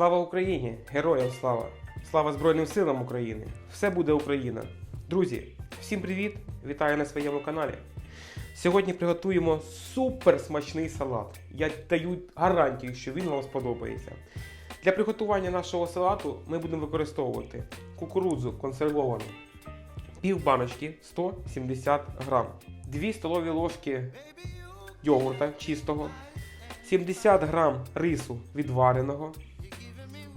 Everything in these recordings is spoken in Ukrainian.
Слава Україні! Героям слава! Слава Збройним силам України! Все буде Україна! Друзі, всім привіт! Вітаю на своєму каналі. Сьогодні приготуємо супер смачний салат. Я даю гарантію, що він вам сподобається. Для приготування нашого салату ми будемо використовувати кукурудзу консервовану, пів баночки 170 грам, 2 столові ложки йогурта чистого, 70 грам рису відвареного,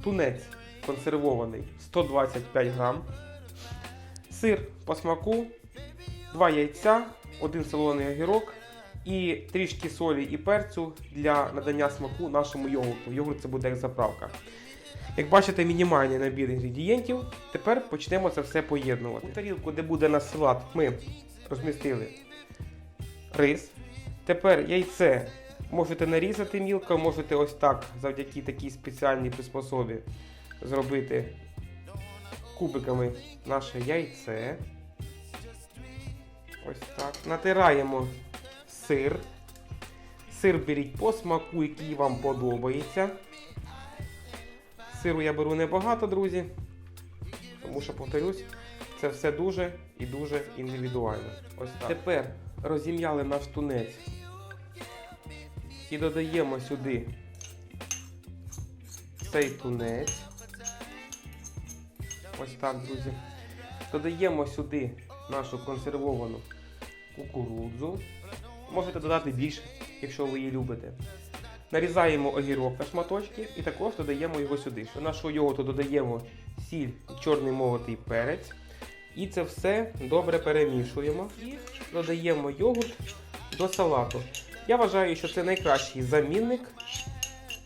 тунець консервований 125 грам, сир по смаку, 2 яйця, 1 солоний огірок і трішки солі і перцю для надання смаку нашому йогурту. Йогурт це буде як заправка. Як бачите, мінімальний набір інгредієнтів. Тепер почнемо це все поєднувати. У тарілку, де буде наш салат, ми розмістили рис. Тепер яйце можете нарізати мілко, можете ось так, завдяки такій спеціальній приспособі, зробити кубиками наше яйце. Ось так. Натираємо сир. Сир беріть по смаку, який вам подобається. Сиру я беру небагато, друзі. Тому що, повторюсь, це все дуже і дуже індивідуально. Ось так. Тепер розім'яли наш тунець і додаємо сюди цей тунець. Ось так, друзі. Додаємо сюди нашу консервовану кукурудзу. Можете додати більше, якщо ви її любите. Нарізаємо огірок на шматочки і також додаємо його сюди. До нашого йогурту додаємо сіль чорний молотий перець. І це все добре перемішуємо. І додаємо йогурт до салату. Я вважаю, що це найкращий замінник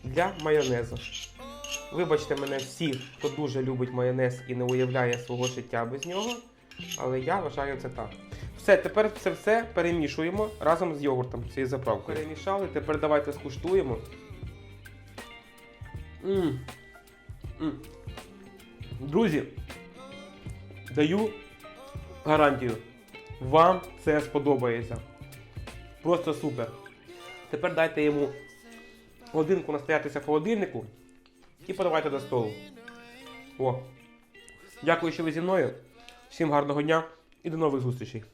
для майонезу. Вибачте мене всіх, хто дуже любить майонез і не уявляє свого життя без нього. Але я вважаю це так. Все, тепер це все перемішуємо разом з йогуртом цією заправкою. Перемішали, тепер давайте скуштуємо. М. М. Друзі, даю гарантію. Вам це сподобається. Просто супер. Тепер дайте йому годинку настоятися в холодильнику і подавайте до столу. О. Дякую, що ви зі мною. Всім гарного дня і до нових зустрічей.